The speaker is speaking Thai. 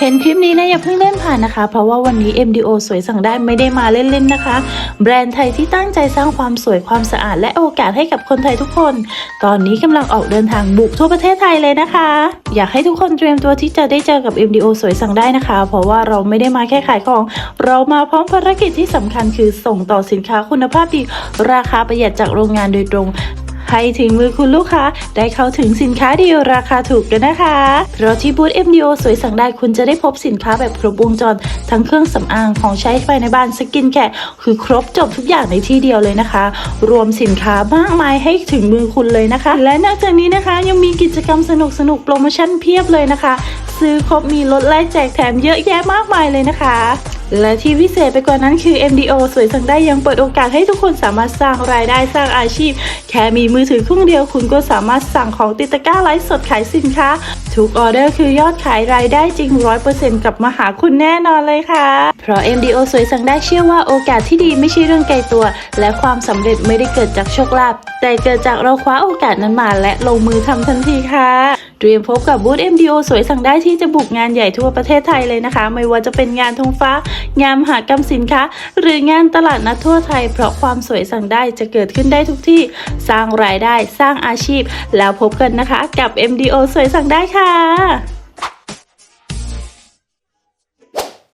เห็นคลิปนี้นะอย่าเพิ่งเล่นผ่านนะคะ เพราะว่าวันนี้ MDO สวยสั่งได้ไม่ได้มาเล่นๆนะคะ แบรนด์ไทยที่ตั้งใจสร้างความสวยความสะอาดและโอกาสให้กับคนไทยทุกคน ตอนนี้กำลังออกเดินทางบุกทั่วประเทศไทยเลยนะคะ อยากให้ทุกคนเตรียมตัวที่จะได้เจอกับ MDO สวยสั่งได้นะคะ เพราะว่าเราไม่ได้มาแค่ขายของ เรามาพร้อมภารกิจที่สำคัญคือส่งต่อสินค้าคุณภาพดีราคาประหยัดจากโรงงานโดยตรง ให้ถึงมือคุณลูกค้าได้เข้าถึงสินค้าดีราคาถูกกันนะคะ เพราะที่บูธ MDO สวยสั่งได้คุณจะได้พบสินค้าแบบครบวงจร ทั้งเครื่องสำอางของใช้ภายในบ้านสกินแคร์คือครบจบทุกอย่างในที่เดียวเลยนะคะ รวมสินค้ามากมายให้ถึงมือคุณเลยนะคะ และนอกจากนี้นะคะยังมีกิจกรรมสนุกสนุกโปรโมชั่นเพียบเลยนะคะ ซื้อครบมีลดและแจกแถมเยอะแยะมากมายเลยนะคะ และที่พิเศษไปกว่านั้นคือ MDO สวยสั่งได้ยังเปิดโอกาสให้ทุกคนสามารถสร้างรายได้สร้างอาชีพ แค่มีมือถือเครื่องเดียวคุณก็สามารถสั่งของติดตะกร้าไลฟ์สดขายสินค้า ทุกออเดอร์คือยอดขายรายได้จริง 100%กลับมาหาคุณแน่นอนเลยค่ะ ราะ MDO สวยสั่งได้เชื่อว่าโอกาสที่ดีไม่ใช่เรื่องไกลตัว และความสำเร็จไม่ได้เกิดจากโชคลาภแต่เกิดจากเราคว้าโอกาสนั้นมาและลงมือทำทันทีค่ะเตรียมพบกับบูธ MDO สวยสั่งได้ที่จะบุกงานใหญ่ทั่วประเทศไทยเลยนะคะ ไม่ว่าจะเป็นงานธงฟ้า งานมหากรรมสินค้า หรืองานตลาดนัดทั่วไทย เพราะความสวยสั่งได้จะเกิดขึ้นได้ทุกที่ สร้างรายได้ สร้างอาชีพ แล้วพบกันนะคะกับ MDO สวยสั่งได้ค่ะ